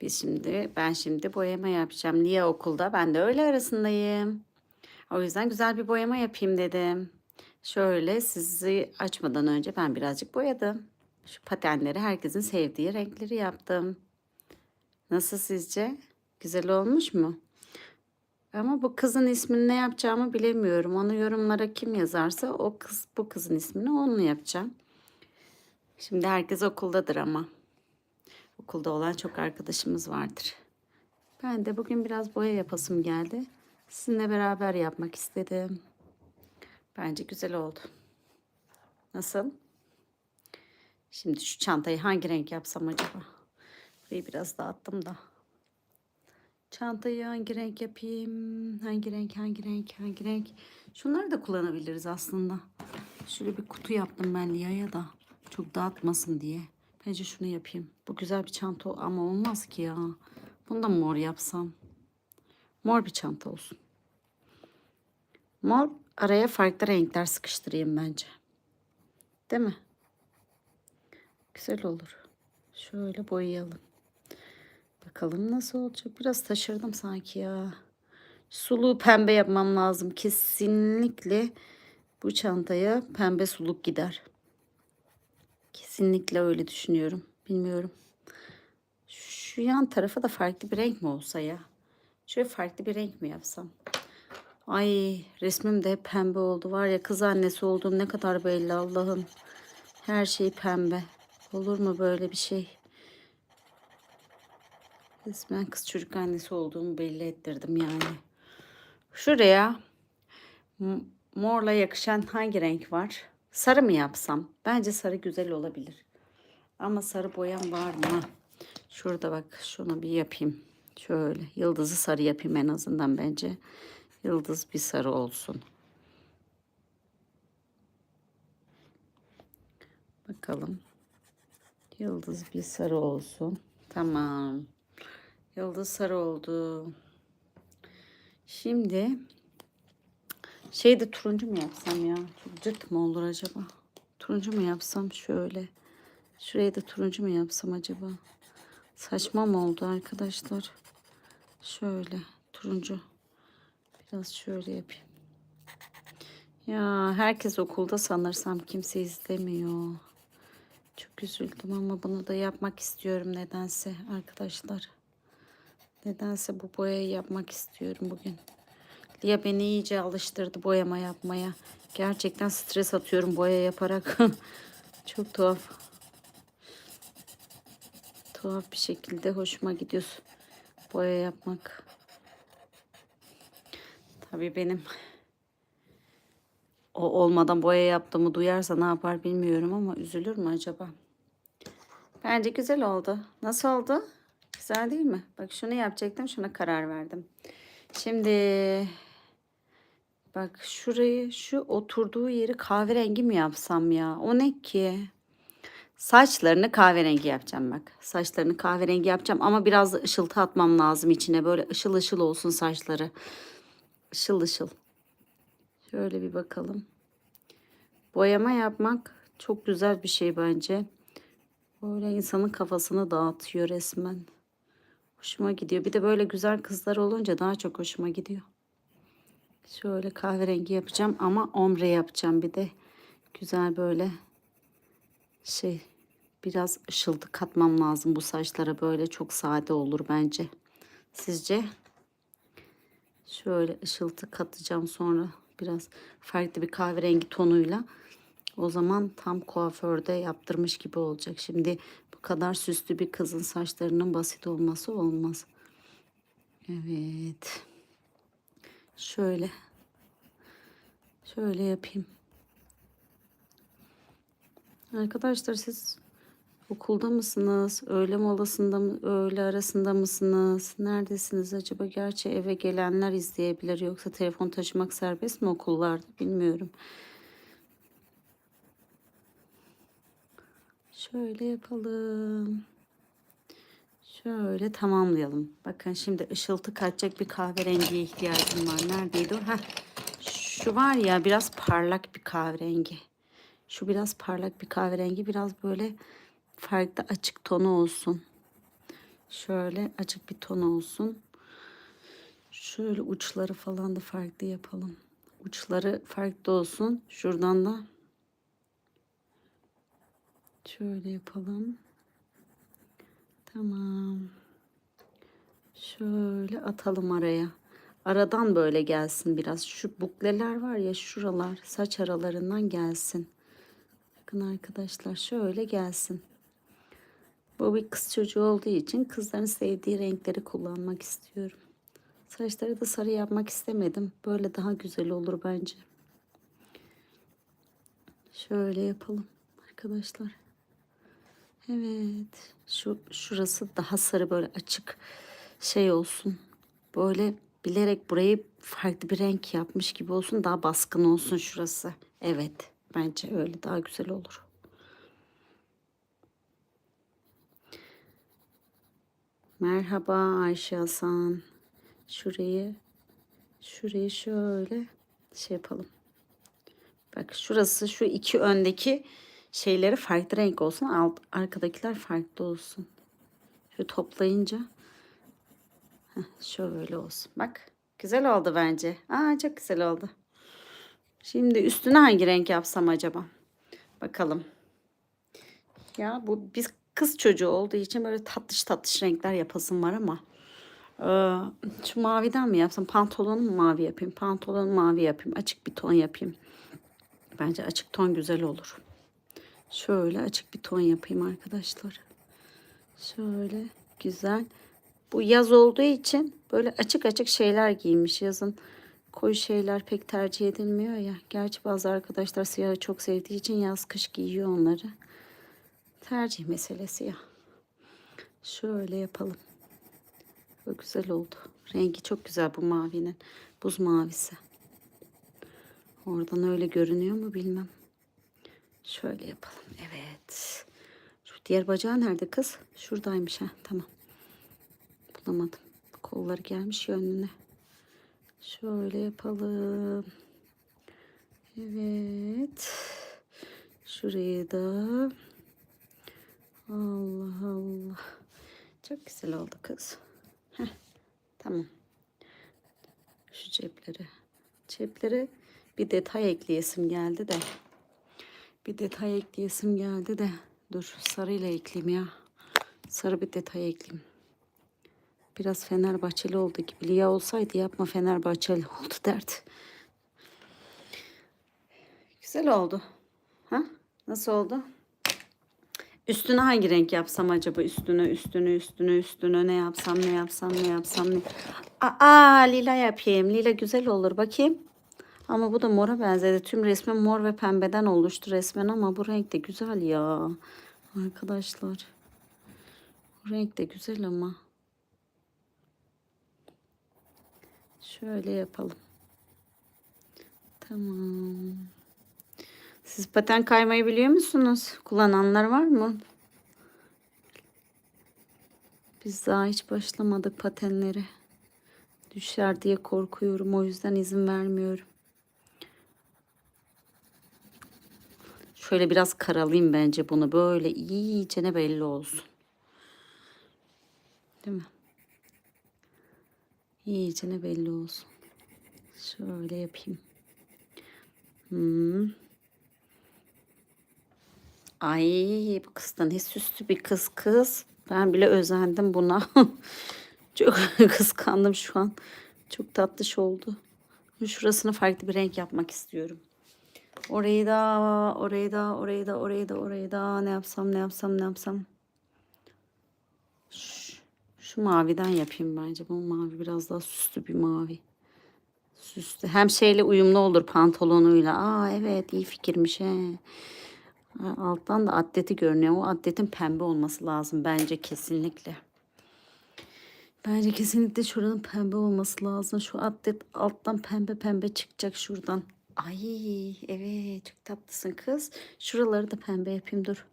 Biz şimdi ben şimdi boyama yapacağım. Lia okulda. Ben de öğle arasındayım. O yüzden güzel bir boyama yapayım dedim. Şöyle sizi açmadan önce ben birazcık boyadım. Şu patenleri herkesin sevdiği renkleri yaptım. Nasıl sizce? Güzel olmuş mu? Ama bu kızın ismini ne yapacağımı bilemiyorum. Onu yorumlara kim yazarsa o kız bu kızın ismini onunla yapacağım. Şimdi herkes okuldadır ama. Okulda olan çok arkadaşımız vardır. Ben de bugün biraz boya yapasım geldi. Sizinle beraber yapmak istedim. Bence güzel oldu. Nasıl? Şimdi şu çantayı hangi renk yapsam acaba? Burayı biraz dağıttım da. Çantayı hangi renk yapayım? Hangi renk, hangi renk, hangi renk? Şunları da kullanabiliriz aslında. Şöyle bir kutu yaptım ben Lia'ya da. Çok dağıtmasın diye. Bence şunu yapayım. Bu güzel bir çanta ama olmaz ki ya. Bunu da mor yapsam. Mor bir çanta olsun. Mor araya farklı renkler sıkıştırayım bence. Değil mi? Güzel olur. Şöyle boyayalım. Bakalım nasıl olacak. Biraz taşırdım sanki ya. Suluğu pembe yapmam lazım. Kesinlikle bu çantaya pembe suluk gider. Kesinlikle öyle düşünüyorum. Bilmiyorum. Şu yan tarafa da farklı bir renk mi olsa ya? Şöyle farklı bir renk mi yapsam? Ay resmim de pembe oldu. Var ya kız annesi olduğum ne kadar belli Allah'ım. Her şey pembe. Olur mu böyle bir şey? Resmen kız çocuk annesi olduğumu belli ettirdim yani. Şuraya morla yakışan hangi renk var? Sarı mı yapsam? Bence sarı güzel olabilir. Ama sarı boyam var mı? Şurada bak şunu bir yapayım. Şöyle yıldızı sarı yapayım en azından bence. Yıldız bir sarı olsun. Bakalım. Yıldız bir sarı olsun. Tamam. Yıldız sarı oldu. Şimdi şey de turuncu mu yapsam ya? Cırt mı olur acaba? Turuncu mu yapsam şöyle? Şuraya da turuncu mu yapsam acaba? Saçma mı oldu arkadaşlar? Şöyle turuncu. Biraz şöyle yapayım. Ya herkes okulda sanırsam kimse izlemiyor. Çok üzüldüm ama bunu da yapmak istiyorum nedense arkadaşlar. Nedense bu boyayı yapmak istiyorum bugün. Lia beni iyice alıştırdı boyama yapmaya. Gerçekten stres atıyorum boya yaparak. Çok tuhaf. Tuhaf bir şekilde hoşuma gidiyor boya yapmak. Tabii benim o olmadan boya yaptığımı duyarsa ne yapar bilmiyorum ama üzülür mü acaba? Bence güzel oldu. Nasıl oldu? Güzel değil mi? Bak şunu yapacaktım. Şuna karar verdim. Şimdi bak şurayı şu oturduğu yeri kahverengi mi yapsam ya? O ne ki? Saçlarını kahverengi yapacağım bak. Saçlarını kahverengi yapacağım ama biraz da ışıltı atmam lazım içine. Böyle ışıl ışıl olsun saçları. Işıl ışıl. Şöyle bir bakalım. Boyama yapmak çok güzel bir şey bence. Böyle insanın kafasını dağıtıyor resmen. Hoşuma gidiyor. Bir de böyle güzel kızlar olunca daha çok hoşuma gidiyor. Şöyle kahverengi yapacağım ama ombre yapacağım bir de. Güzel böyle şey biraz ışıltı katmam lazım bu saçlara böyle çok sade olur bence. Sizce? Şöyle ışıltı katacağım sonra biraz farklı bir kahverengi tonuyla. O zaman tam kuaförde yaptırmış gibi olacak. Şimdi bu kadar süslü bir kızın saçlarının basit olması olmaz. Evet. Şöyle. Şöyle yapayım. Arkadaşlar siz okulda mısınız? Öğle molasında mı? Öğle arasında mısınız? Neredesiniz acaba? Gerçi eve gelenler izleyebilir. Yoksa telefon taşımak serbest mi okullarda? Bilmiyorum. Şöyle yapalım. Şöyle tamamlayalım. Bakın şimdi ışıltı kaçacak bir kahverengiye ihtiyacım var. Neredeydi o? Heh. Şu var ya biraz parlak bir kahverengi. Şu biraz parlak bir kahverengi. Biraz böyle farklı açık tonu olsun. Şöyle açık bir ton olsun. Şöyle uçları falan da farklı yapalım. Uçları farklı olsun. Şuradan da şöyle yapalım. Tamam. Şöyle atalım araya. Aradan böyle gelsin biraz. Şu bukleler var ya şuralar saç aralarından gelsin. Bakın arkadaşlar şöyle gelsin. Bu bir kız çocuğu olduğu için kızların sevdiği renkleri kullanmak istiyorum. Saçları da sarı yapmak istemedim. Böyle daha güzel olur bence. Şöyle yapalım arkadaşlar. Evet. Şu şurası daha sarı böyle açık şey olsun. Böyle bilerek burayı farklı bir renk yapmış gibi olsun. Daha baskın olsun şurası. Evet. Bence öyle daha güzel olur. Merhaba Ayşe Hasan. Şurayı şurayı şöyle şey yapalım. Bak şurası şu iki öndeki şeyleri farklı renk olsun. Alt arkadakiler farklı olsun. Şu toplayınca heh, şöyle olsun. Bak güzel oldu bence. Aa çok güzel oldu. Şimdi üstüne hangi renk yapsam acaba? Bakalım. Ya bu biz kız çocuğu olduğu için böyle tatlış tatlış renkler yapasım var ama ee, şu maviden mi yapsam? Pantolonu mavi yapayım? Pantolonu mavi yapayım. Açık bir ton yapayım. Bence açık ton güzel olur. Şöyle açık bir ton yapayım arkadaşlar. Şöyle güzel. Bu yaz olduğu için böyle açık açık şeyler giymiş. Yazın koyu şeyler pek tercih edilmiyor ya. Gerçi bazı arkadaşlar siyahı çok sevdiği için yaz kış giyiyor onları. Tercih meselesi ya. Şöyle yapalım. Bu güzel oldu. Rengi çok güzel bu mavinin. Buz mavisi. Oradan öyle görünüyor mu bilmem. Şöyle yapalım. Evet. Şu diğer bacağı nerede kız? Şuradaymış ha. Tamam. Bulamadım. Kolları gelmiş yönüne. Şöyle yapalım. Evet. Şurayı da. Allah Allah. Çok güzel oldu kız. Heh, tamam. Şu cepleri. Cepleri bir detay ekleyesim geldi de. Bir detay ekleyesim geldi de. Dur sarıyla ekleyeyim ya. Sarı bir detay ekleyeyim. Biraz Fenerbahçeli oldu gibi. Lia olsaydı yapma Fenerbahçeli oldu derdi. Güzel oldu. Ha? Nasıl oldu? Üstüne hangi renk yapsam acaba? Üstüne, üstüne, üstüne, üstüne ne yapsam, ne yapsam, ne yapsam, ne... Aa, lila yapayım. Lila güzel olur. Bakayım. Ama bu da mora benzedi. Tüm resmi mor ve pembeden oluştu resmen ama bu renk de güzel ya. Arkadaşlar. Bu renk de güzel ama. Şöyle yapalım. Tamam. Siz paten kaymayı biliyor musunuz? Kullananlar var mı? Biz daha hiç başlamadık patenlere. Düşer diye korkuyorum. O yüzden izin vermiyorum. Şöyle biraz karalayayım bence bunu. Böyle iyice ne belli olsun. Değil mi? İyice ne belli olsun. Şöyle yapayım. Hmm. Ay bu kız da ne süslü bir kız kız. Ben bile özendim buna. Çok kıskandım şu an. Çok tatlış oldu. Şurasını farklı bir renk yapmak istiyorum. Orayı da, orayı da, orayı da, orayı da, orayı da ne yapsam, ne yapsam, ne yapsam. Şu, şu maviden yapayım bence. Bu mavi biraz daha süslü bir mavi. Süslü. Hem şeyle uyumlu olur pantolonuyla. Aa evet iyi fikirmiş he. Alttan da atleti görünüyor. O atletin pembe olması lazım bence kesinlikle. Bence kesinlikle şuranın pembe olması lazım. Şu atlet alttan pembe pembe çıkacak şuradan. Ay evet çok tatlısın kız. Şuraları da pembe yapayım dur.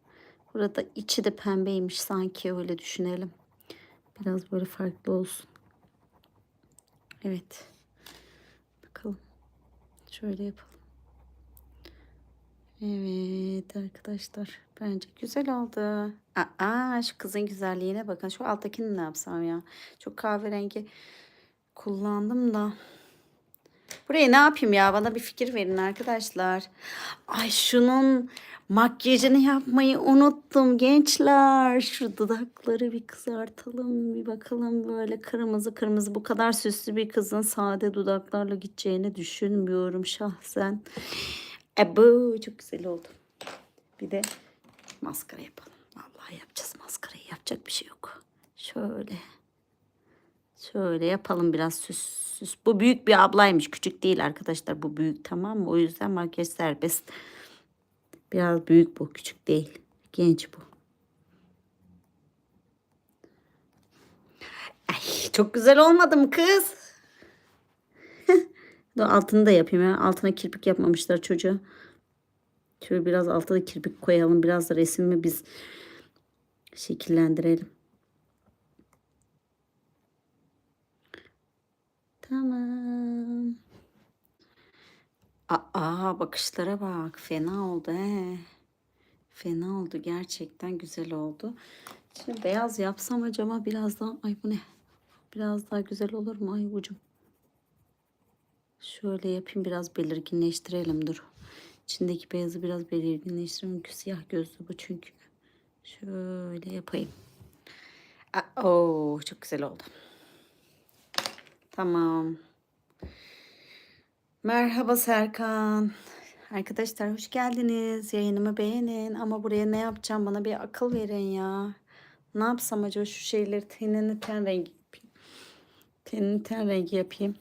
Burada içi de pembeymiş sanki öyle düşünelim. Biraz böyle farklı olsun. Evet. Bakalım. Şöyle yapalım. Evet arkadaşlar. Bence güzel oldu. Aa, şu kızın güzelliğine bakın. Şu alttakini ne yapsam ya? Çok kahverengi kullandım da. Buraya ne yapayım ya? Bana bir fikir verin arkadaşlar. Ay şunun makyajını yapmayı unuttum gençler. Şu dudakları bir kızartalım. Bir bakalım böyle kırmızı kırmızı. Bu kadar süslü bir kızın sade dudaklarla gideceğini düşünmüyorum şahsen. Ebu çok güzel oldu. Bir de maskara yapalım. Vallahi yapacağız maskarayı. Yapacak bir şey yok. Şöyle. Şöyle yapalım biraz süs süs. Bu büyük bir ablaymış. Küçük değil arkadaşlar. Bu büyük tamam mı? O yüzden makyaj serbest. Biraz büyük bu. Küçük değil. Genç bu. Ay, çok güzel olmadı mı kız? Altını da yapayım ya. Altına kirpik yapmamışlar çocuğa. Şöyle biraz altına kirpik koyalım. Biraz da resmi biz şekillendirelim. Tamam. Aa bakışlara bak. Fena oldu he. Fena oldu. Gerçekten güzel oldu. Şimdi beyaz yapsam acaba biraz daha ay bu ne? Biraz daha güzel olur mu ay ucum? Şöyle yapayım biraz belirginleştirelim dur. İçindeki beyazı biraz belirginleştirelim. Siyah gözlü bu çünkü. Şöyle yapayım. Aa, oo, çok güzel oldu. Tamam. Merhaba Serkan. Arkadaşlar hoş geldiniz. Yayınımı beğenin ama buraya ne yapacağım bana bir akıl verin ya. Ne yapsam acaba şu şeyleri tenini ten rengi yapayım. Tenini ten rengi yapayım.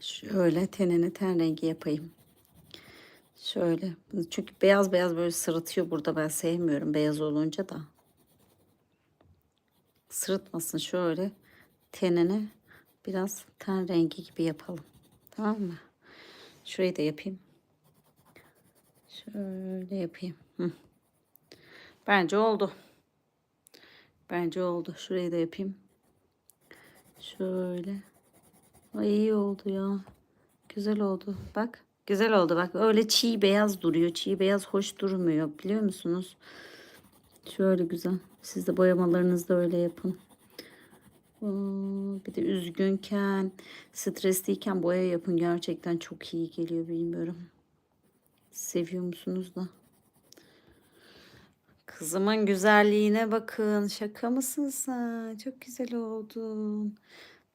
Şöyle tenini ten rengi yapayım. Şöyle. Çünkü beyaz beyaz böyle sırıtıyor burada. Ben sevmiyorum beyaz olunca da. Sırıtmasın şöyle. Tenini biraz ten rengi gibi yapalım. Tamam mı? Şurayı da yapayım. Şöyle yapayım. Hı. Bence oldu. Bence oldu. Şurayı da yapayım. Şöyle. Ay iyi oldu ya. Güzel oldu. Bak. Güzel oldu. Bak öyle çiğ beyaz duruyor. Çiğ beyaz hoş durmuyor. Biliyor musunuz? Şöyle güzel. Siz de boyamalarınızda öyle yapın. Bir de üzgünken, stresliyken boya yapın. Gerçekten çok iyi geliyor bilmiyorum. Seviyor musunuz da? Kızımın güzelliğine bakın. Şaka mısın sen? Çok güzel oldun.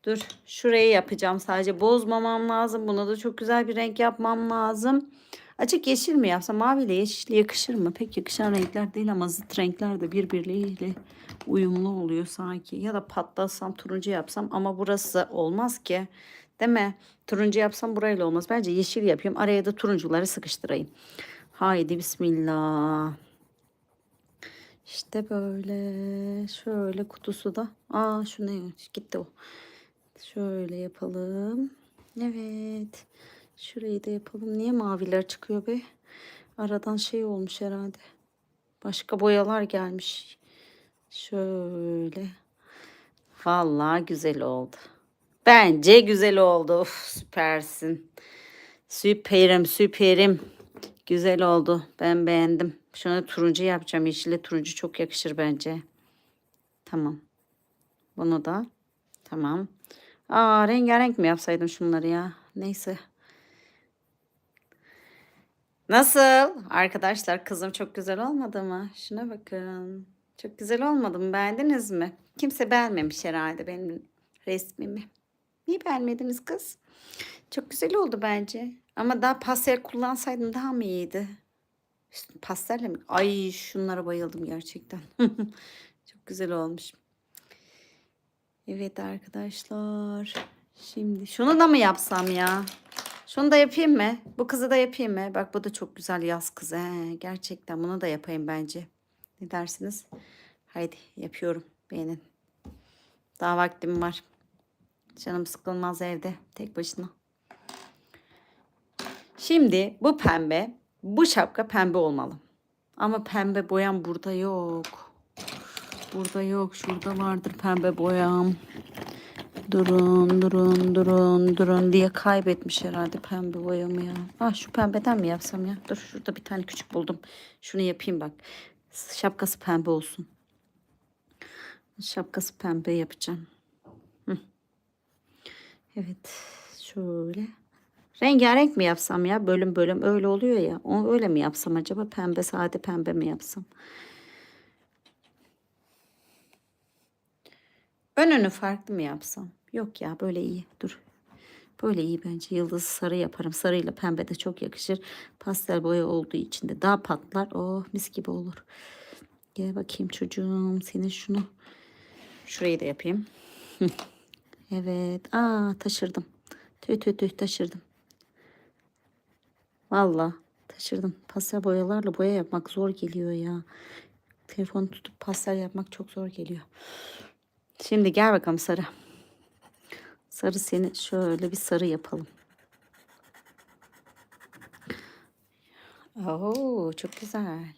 Dur şurayı yapacağım sadece. Bozmamam lazım. Buna da çok güzel bir renk yapmam lazım. Açık yeşil mi yapsam? Mavi ile yeşil yakışır mı? Pek yakışan renkler değil ama zıt renkler de birbirleriyle uyumlu oluyor sanki. Ya da patlatsam turuncu yapsam ama burası olmaz ki. Değil mi? Turuncu yapsam burayla olmaz. Bence yeşil yapayım. Araya da turuncuları sıkıştırayım. Haydi bismillah. İşte böyle. Şöyle kutusu da. Aa şu ne? Gitti o. Şöyle yapalım. Evet. Şurayı da yapalım. Niye maviler çıkıyor be? Aradan şey olmuş herhalde. Başka boyalar gelmiş. Şöyle. Vallahi güzel oldu. Bence güzel oldu. Of, süpersin. Süperim süperim. Güzel oldu. Ben beğendim. Şuna turuncu yapacağım. Yeşile turuncu çok yakışır bence. Tamam. Bunu da. Tamam. Aa rengarenk mi yapsaydım şunları ya? Neyse. Nasıl? Arkadaşlar kızım çok güzel olmadı mı? Şuna bakın. Çok güzel olmadı mı? Beğendiniz mi? Kimse beğenmemiş herhalde benim resmimi. Niye beğenmediniz kız? Çok güzel oldu bence. Ama daha pastel kullansaydım daha mı iyiydi? Pastelle mi? Ay şunlara bayıldım gerçekten. Çok güzel olmuş. Evet arkadaşlar. Şimdi şunu da mı yapsam ya? Şunu da yapayım mı? Bu kızı da yapayım mı? Bak bu da çok güzel yaz kızı. He. Gerçekten bunu da yapayım bence. Ne dersiniz? Haydi yapıyorum. Beğenin. Daha vaktim var. Canım sıkılmaz evde tek başına. Şimdi bu pembe, bu şapka pembe olmalı. Ama pembe boyam burada yok. Burada yok. Şurada vardır pembe boyam. Durun, durun, durun, durun diye kaybetmiş herhalde pembe boyamı ya. Ah şu pembeden mi yapsam ya? Dur şurada bir tane küçük buldum. Şunu yapayım bak. Şapkası pembe olsun. Şapkası pembe yapacağım. Hı. Evet. Şöyle. Rengarenk mi yapsam ya? Bölüm bölüm öyle oluyor ya. O öyle mi yapsam acaba? Pembe sade pembe mi yapsam? Önünü farklı mı yapsam? Yok ya böyle iyi. Dur. Böyle iyi bence. Yıldız sarı yaparım. Sarıyla pembe de çok yakışır. Pastel boya olduğu için de daha patlar. Oh mis gibi olur. Gel bakayım çocuğum. Senin şunu. Şurayı da yapayım. Evet. Aa taşırdım. Tüy tüy tüy taşırdım. Valla taşırdım. Pastel boyalarla boya yapmak zor geliyor ya. Telefonu tutup pastel yapmak çok zor geliyor. Şimdi gel bakalım sarı. Sarı seni şöyle bir sarı yapalım. Oo çok güzel.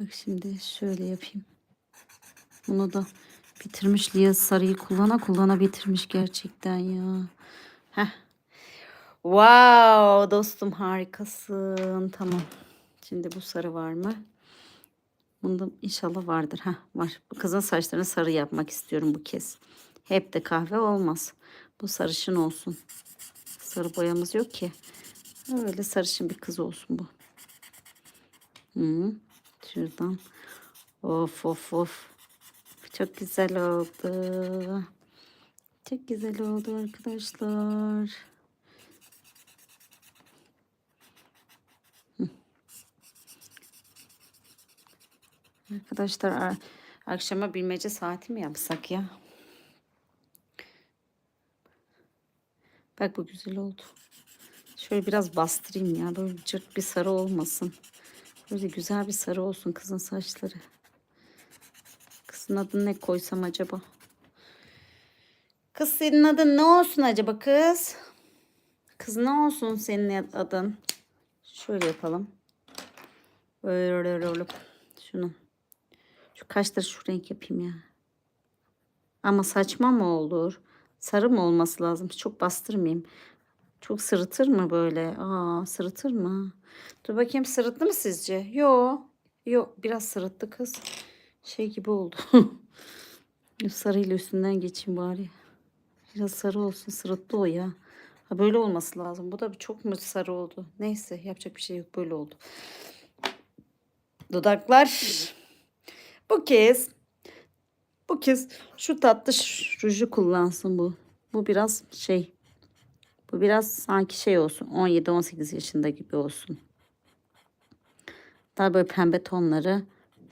Bak şimdi şöyle yapayım. Bunu da bitirmiş Lia sarıyı kullana kullana bitirmiş gerçekten ya. Heh. Wow dostum harikasın. Tamam. Şimdi bu sarı var mı? Bunda inşallah vardır. Ha var. Bu kızın saçlarını sarı yapmak istiyorum bu kez. Hep de kahve olmaz. Bu sarışın olsun. Sarı boyamız yok ki. Öyle sarışın bir kız olsun bu. Hı. Şuradan. Of of of. Çok güzel oldu. Çok güzel oldu arkadaşlar. Arkadaşlar akşama bilmece saati mi yapsak ya? Bak bu güzel oldu. Şöyle biraz bastırayım ya. Böyle cırt bir sarı olmasın. Böyle güzel bir sarı olsun kızın saçları. Kızın adını ne koysam acaba? Kız senin adın ne olsun acaba kız? Kız ne olsun senin adın? Şöyle yapalım. Böyle böyle şunu. Şu kaşları şu renk yapayım ya. Ama saçma mı olur? Sarı mı olması lazım? Çok bastırmayayım. Çok sırıtır mı böyle? Aa, sırıtır mı? Dur bakayım sırıttı mı sizce? Yo. Yo biraz sırıttı kız. Şey gibi oldu. Sarıyla üstünden geçeyim bari. Biraz sarı olsun. Sırıttı o ya. Ha böyle olması lazım. Bu da çok mu sarı oldu? Neyse yapacak bir şey yok. Böyle oldu. Dudaklar. Bu kez bu kez şu tatlı ruju kullansın bu. Bu biraz şey. Bu biraz sanki şey olsun. 17-18 yaşında gibi olsun. Daha böyle pembe tonları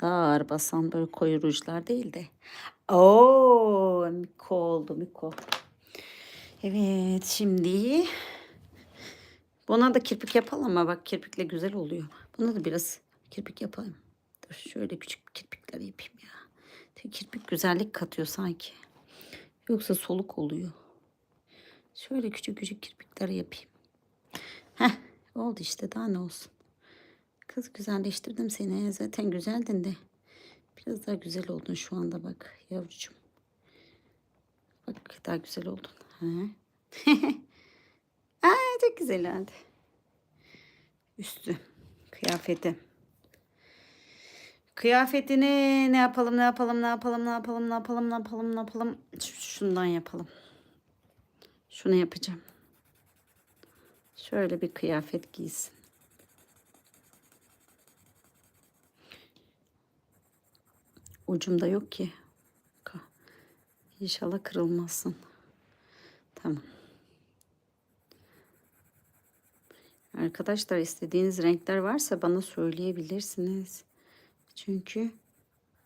daha ağır basan böyle koyu rujlar değil de. Oo, Miko oldu Miko. Evet şimdi buna da kirpik yapalım ama bak kirpikle güzel oluyor. Buna da biraz kirpik yapalım. Dur şöyle küçük kirpikler yapayım ya. Kirpik güzellik katıyor sanki. Yoksa soluk oluyor. Şöyle küçük küçük kirpikler yapayım. Heh oldu işte daha ne olsun. Kız güzelleştirdim seni. Zaten güzeldin de. Biraz daha güzel oldun şu anda bak yavrucuğum. Bak daha güzel oldun. Ha? Aa, çok güzel oldu. Üstü. Kıyafeti. Kıyafetini ne yapalım ne yapalım ne yapalım ne yapalım ne yapalım ne yapalım ne yapalım. Şundan yapalım. Şunu yapacağım. Şöyle bir kıyafet giysin. Ucumda yok ki. İnşallah kırılmazsın. Tamam. Arkadaşlar istediğiniz renkler varsa bana söyleyebilirsiniz. Çünkü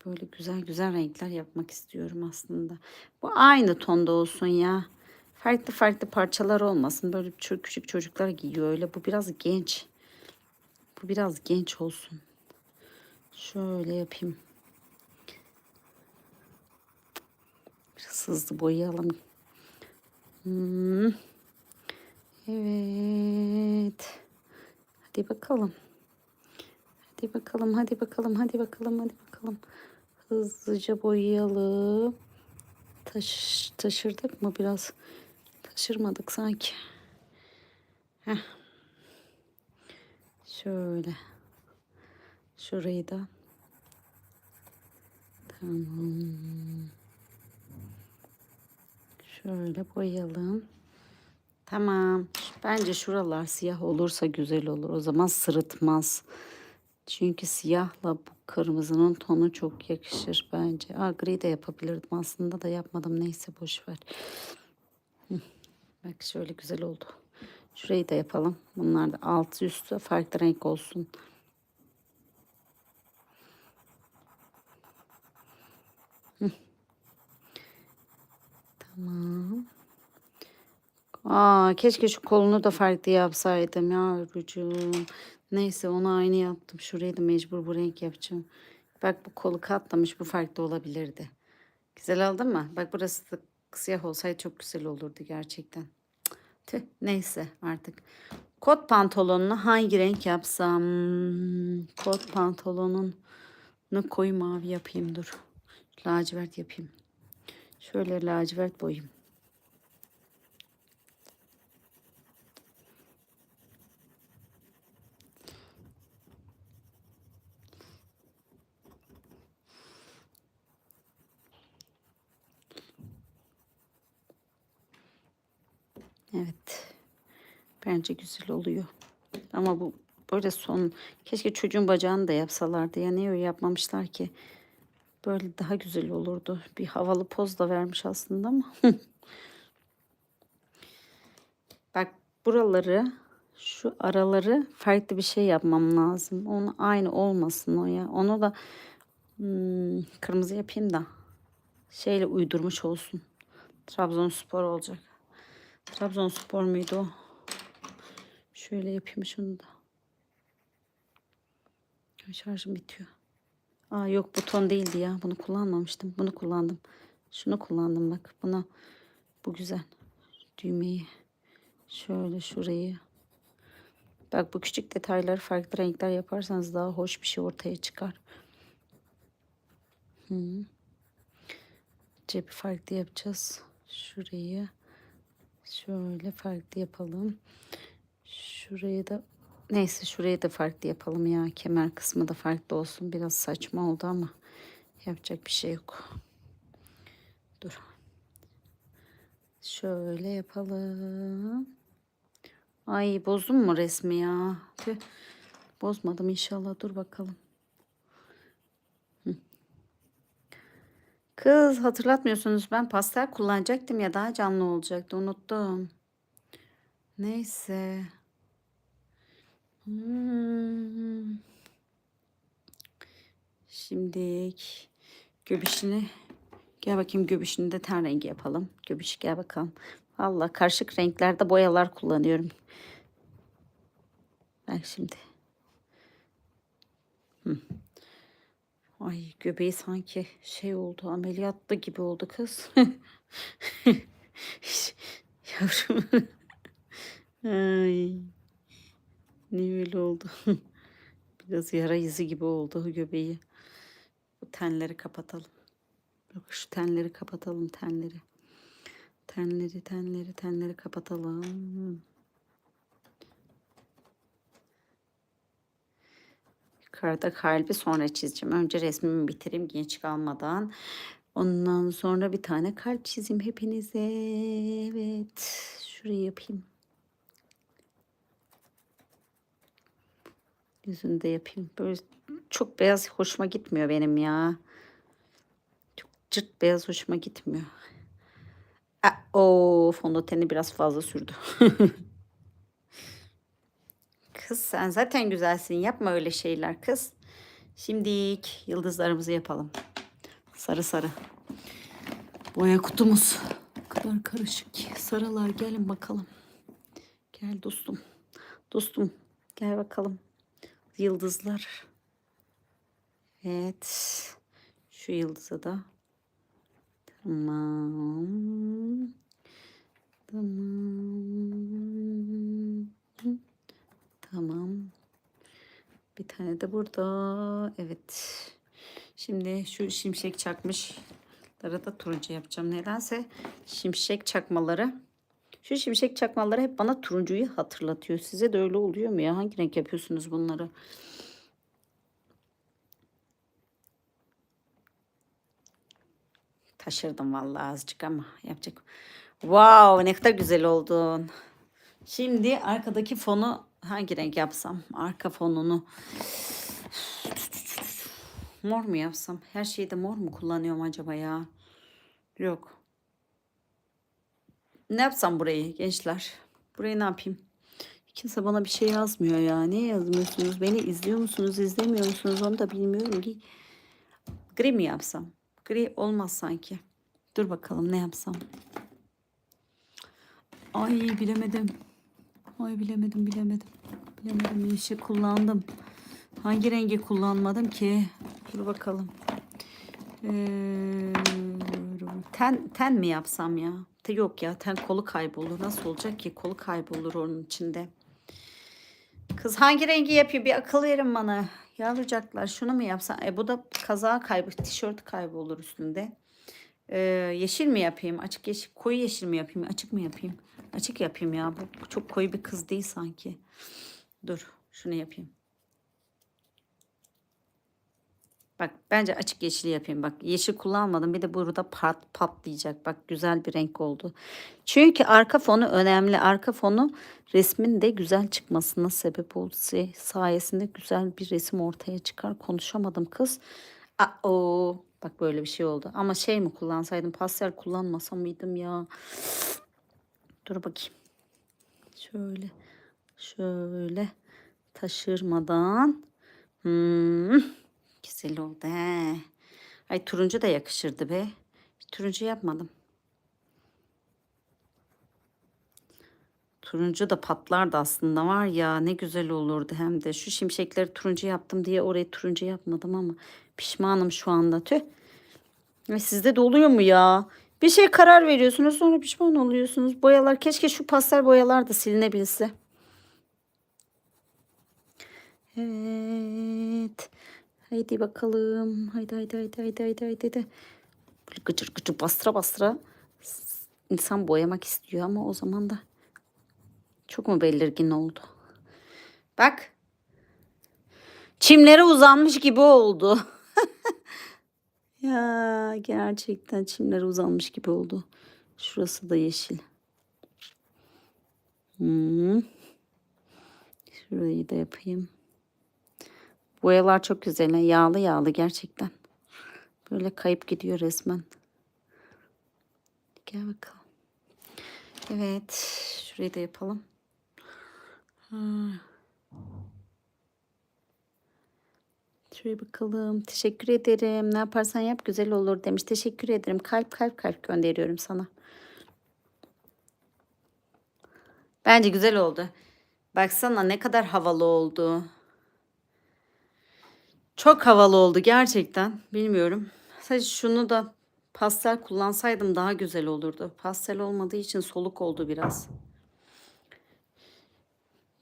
böyle güzel güzel renkler yapmak istiyorum aslında. Bu aynı tonda olsun ya. Farklı farklı parçalar olmasın. Böyle çok küçük çocuklar giyiyor öyle. Bu biraz genç. Bu biraz genç olsun. Şöyle yapayım. Biraz hızlı boyayalım. Hmm. Evet. Hadi bakalım. Hadi bakalım, hadi bakalım, hadi bakalım, hadi bakalım. Hızlıca boyayalım. Taş, taşırdık mı biraz? Taşırmadık sanki. Heh. Şöyle. Şurayı da Tamam. Şöyle boyayalım. Tamam. Bence şuralar siyah olursa güzel olur. O zaman sırıtmaz. Çünkü siyahla bu kırmızının tonu çok yakışır bence. Aa, gri de yapabilirdim aslında da yapmadım. Neyse boş ver. Bak şöyle güzel oldu. Şurayı da yapalım. Bunlar da altı üstü farklı renk olsun. Tamam. Aa, keşke şu kolunu da farklı yapsaydım yavrucuğum. Neyse onu aynı yaptım. Şurayı da mecbur bu renk yapacağım. Bak bu kolu katlamış bu farklı olabilirdi. Güzel oldu mu? Bak burası da siyah olsaydı çok güzel olurdu gerçekten. Tüh, neyse artık. Kot pantolonunu hangi renk yapsam? Kot pantolonunu koyu mavi yapayım dur. Lacivert yapayım. Şöyle lacivert boyayayım. Evet. Bence güzel oluyor. Ama bu böyle son keşke çocuğun bacağını da yapsalardı. Ya niye öyle yapmamışlar ki? Böyle daha güzel olurdu. Bir havalı poz da vermiş aslında ama. Bak buraları şu araları farklı bir şey yapmam lazım. Onu aynı olmasın o ya. Onu da hmm, kırmızı yapayım da şeyle uydurmuş olsun. Trabzonspor olacak. Trabzonspor muydu o? Şöyle yapayım şunu da. Şarjım bitiyor. Aa yok bu ton değildi ya. Bunu kullanmamıştım. Bunu kullandım. Şunu kullandım bak. Buna bu güzel. Düğmeyi şöyle şurayı. Bak bu küçük detayları farklı renkler yaparsanız daha hoş bir şey ortaya çıkar. Hı. Cebi farklı yapacağız. Şurayı şöyle farklı yapalım. Şurayı da neyse şurayı da farklı yapalım ya. Kemer kısmı da farklı olsun. Biraz saçma oldu ama yapacak bir şey yok. Dur. Şöyle yapalım. Ay bozdum mu resmi ya? Tüh. Bozmadım inşallah. Dur bakalım. Hı. Kız hatırlatmıyorsunuz ben pastel kullanacaktım ya daha canlı olacaktı unuttum. Neyse. Hmm. Şimdi göbüşünü gel bakayım göbüşünü de ten rengi yapalım. Göbüş gel bakalım. Valla karışık renklerde boyalar kullanıyorum. Bak şimdi. Hı. Ay göbeği sanki şey oldu ameliyatlı gibi oldu kız. Yavrum. Ay. Niye öyle oldu? Biraz yara izi gibi oldu göbeği. Bu tenleri kapatalım. Bak şu tenleri kapatalım tenleri. Tenleri tenleri tenleri kapatalım. Yukarıda kalbi sonra çizeceğim. Önce resmimi bitireyim genç kalmadan. Ondan sonra bir tane kalp çizeyim hepinize. Evet. Şurayı yapayım. Yüzünü de yapayım. Böyle çok beyaz hoşuma gitmiyor benim ya. Çok cırt beyaz hoşuma gitmiyor. Aa, o fondöteni biraz fazla sürdü. kız sen zaten güzelsin. Yapma öyle şeyler kız. Şimdilik yıldızlarımızı yapalım. Sarı sarı. Boya kutumuz. O kadar karışık ki. Sarılar gelin bakalım. Gel dostum. Dostum gel bakalım. Yıldızlar. Evet. Şu yıldızı da. Tamam. Tamam. Tamam. Bir tane de burada. Evet. Şimdi şu şimşek çakmışları da turuncu yapacağım. Nedense şimşek çakmaları şu şimşek çakmaları hep bana turuncuyu hatırlatıyor. Size de öyle oluyor mu ya? Hangi renk yapıyorsunuz bunları? Taşırdım vallahi azıcık ama yapacak. Wow ne kadar güzel oldun. Şimdi arkadaki fonu hangi renk yapsam? Arka fonunu. Mor mu yapsam? Her şeyde mor mu kullanıyorum acaba ya? Yok. Ne yapsam burayı gençler? Burayı ne yapayım? Kimse bana bir şey yazmıyor ya. Ne yazmıyorsunuz? Beni izliyor musunuz, izlemiyor musunuz? Onu da bilmiyorum ki. Gri mi yapsam? Gri olmaz sanki. Dur bakalım ne yapsam. Ay bilemedim. Ay bilemedim, bilemedim. Bilemedim. Yeşil kullandım. Hangi rengi kullanmadım ki? Dur bakalım. Ee, ten, ten mi yapsam ya? Te- Yok ya ten kolu kaybolur. Nasıl olacak ki? Kolu kaybolur onun içinde. Kız hangi rengi yapıyor? Bir akıl verin bana. Yavrucaklar şunu mu yapsam? E bu da kazağı kaybı, tişört kaybolur üstünde. Ee, yeşil mi yapayım? Açık yeşil, koyu yeşil mi yapayım? Açık mı yapayım? Açık yapayım ya. Bu, çok koyu bir kız değil sanki. Dur, şunu yapayım. Bak bence açık yeşil yapayım. Bak yeşil kullanmadım. Bir de burada pat, patlayacak. Bak güzel bir renk oldu. Çünkü arka fonu önemli. Arka fonu resmin de güzel çıkmasına sebep oldu. Say- Sayesinde güzel bir resim ortaya çıkar. Konuşamadım kız. Aa, bak böyle bir şey oldu. Ama şey mi kullansaydım? Pastel kullanmasam mıydım ya? Dur bakayım. Şöyle. Şöyle. Taşırmadan. Hmm. Güzel oldu he. Ay turuncu da yakışırdı be. Turuncu yapmadım. Turuncu da patlardı aslında var ya ne güzel olurdu hem de. Şu şimşekleri turuncu yaptım diye orayı turuncu yapmadım ama pişmanım şu anda tüh. Sizde de oluyor mu ya? Bir şey karar veriyorsunuz sonra pişman oluyorsunuz. Boyalar keşke şu pastel boyalar da silinebilse. Evet. Haydi bakalım. Haydi haydi haydi haydi haydi haydi. gıcır gıcır bastıra bastıra insan boyamak istiyor ama o zaman da çok mu belirgin oldu? Bak. Çimlere uzanmış gibi oldu. ya gerçekten çimlere uzanmış gibi oldu. Şurası da yeşil. Hmm. Şurayı da yapayım. Boyalar çok güzel. Yağlı yağlı gerçekten. Böyle kayıp gidiyor resmen. Gel bakalım. Evet. Şurayı da yapalım. Ha. Şuraya bakalım. Teşekkür ederim. Ne yaparsan yap güzel olur demiş. Teşekkür ederim. Kalp kalp kalp gönderiyorum sana. Bence güzel oldu. Baksana ne kadar havalı oldu. Çok havalı oldu gerçekten. Bilmiyorum. Sadece şunu da pastel kullansaydım daha güzel olurdu. Pastel olmadığı için soluk oldu biraz.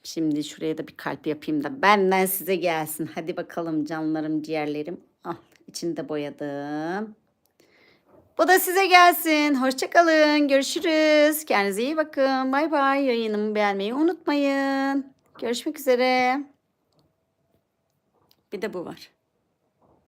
Şimdi şuraya da bir kalp yapayım da benden size gelsin. Hadi bakalım canlarım, ciğerlerim. Al, içini de boyadım. Bu da size gelsin. Hoşçakalın. Görüşürüz. Kendinize iyi bakın. Bay bay. Yayınımı beğenmeyi unutmayın. Görüşmek üzere. Bir de bu var.